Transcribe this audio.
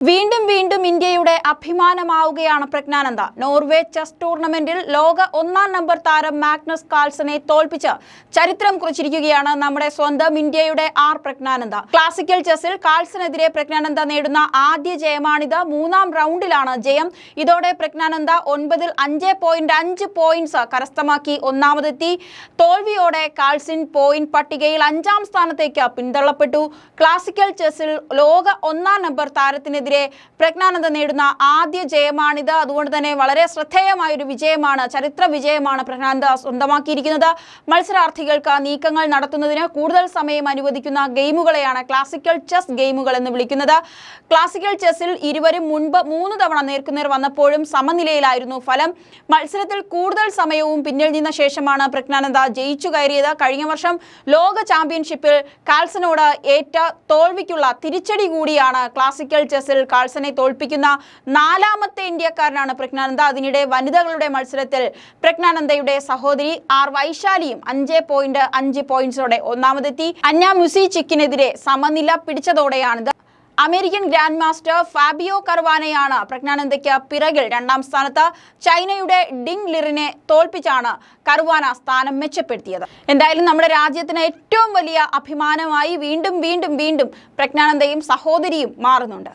വീണ്ടും വീണ്ടും ഇന്ത്യയുടെ അഭിമാനമാവുകയാണ് പ്രജ്ഞാനന്ദ. നോർവേ ചെസ് ടൂർണമെന്റിൽ ലോക ഒന്നാം നമ്പർ താരം മാഗ്നസ് കാൾസനെ തോൽപ്പിച്ച് ചരിത്രം കുറിച്ചിരിക്കുകയാണ് നമ്മുടെ സ്വന്തം ഇന്ത്യയുടെ ആർ പ്രജ്ഞാനന്ദ. ക്ലാസിക്കൽ ചെസ്സിൽ കാൾസനെതിരെ പ്രജ്ഞാനന്ദ നേടുന്ന ആദ്യ ജയമാണിത്. മൂന്നാം റൗണ്ടിലാണ് ജയം. ഇതോടെ പ്രജ്ഞാനന്ദ ഒൻപതിൽ അഞ്ച് പോയിന്റ് അഞ്ച് പോയിന്റ്സ് കരസ്ഥമാക്കി ഒന്നാമതെത്തി. തോൽവിയോടെ കാൾസിൻ പോയിന്റ് പട്ടികയിൽ അഞ്ചാം സ്ഥാനത്തേക്ക് പിന്തള്ളപ്പെട്ടു. ക്ലാസിക്കൽ ചെസ്സിൽ ലോക ഒന്നാം നമ്പർ താരത്തിനെതിരെ പ്രജ്ഞാനന്ദ നേടുന്ന ആദ്യ ജയമാണിത്. അതുകൊണ്ട് തന്നെ വളരെ ശ്രദ്ധേയമായ ഒരു വിജയമാണ് ചരിത്ര വിജയമാണ് പ്രജ്ഞാനന്ദ സ്വന്തമാക്കിയിരിക്കുന്നത്. മത്സരാർത്ഥികൾക്ക് നീക്കങ്ങൾ നടത്തുന്നതിന് കൂടുതൽ സമയം അനുവദിക്കുന്ന ഗെയിമുകളെയാണ് ക്ലാസിക്കൽ ചെസ് ഗെയിമുകൾ എന്ന് വിളിക്കുന്നത്. ക്ലാസിക്കൽ ചെസ്സിൽ ഇരുവരും മുൻപ് മൂന്ന് തവണ നേർക്കുനേർ വന്നപ്പോഴും സമനിലയിലായിരുന്നു ഫലം. മത്സരത്തിൽ കൂടുതൽ സമയവും പിന്നിൽ നിന്ന ശേഷമാണ് പ്രജ്ഞാനന്ദ ജയിച്ചു കയറിയത്. കഴിഞ്ഞ വർഷം ലോക ചാമ്പ്യൻഷിപ്പിൽ കാൾസനോട് ഏറ്റ തോൽവിക്കുള്ള തിരിച്ചടി കൂടിയാണ് ക്ലാസിക്കൽ ചെസ്സിൽ കാൾസനെ തോൽപ്പിക്കുന്ന നാലാമത്തെ ഇന്ത്യക്കാരനാണ് പ്രജ്ഞാനന്ദ. അതിനിടെ വനിതകളുടെ മത്സരത്തിൽ പ്രജ്ഞാനന്ദയുടെ സഹോദരി ആർ വൈശാലിയും അഞ്ച് പോയിന്റ് അഞ്ച് പോയിന്റ്സോടെ ഒന്നാമതെത്തി. അന്ന മുസിച്ചിക്കിനെതിരെ സമനില പിടിച്ചതോടെയാണിത് അമേരിക്കൻ ഗ്രാൻഡ് മാസ്റ്റർ ഫാബിയോ കർവാനയാണ് പ്രജ്ഞാനന്ദയ്ക്ക് പിറകിൽ രണ്ടാം സ്ഥാനത്ത്. ചൈനയുടെ ഡിങ് ലിറിനെ തോൽപ്പിച്ചാണ് കർവാന സ്ഥാനം മെച്ചപ്പെടുത്തിയത്. എന്തായാലും നമ്മുടെ രാജ്യത്തിന് ഏറ്റവും വലിയ അഭിമാനമായി വീണ്ടും വീണ്ടും വീണ്ടും പ്രജ്ഞാനന്ദയും സഹോദരിയും മാറുന്നുണ്ട്.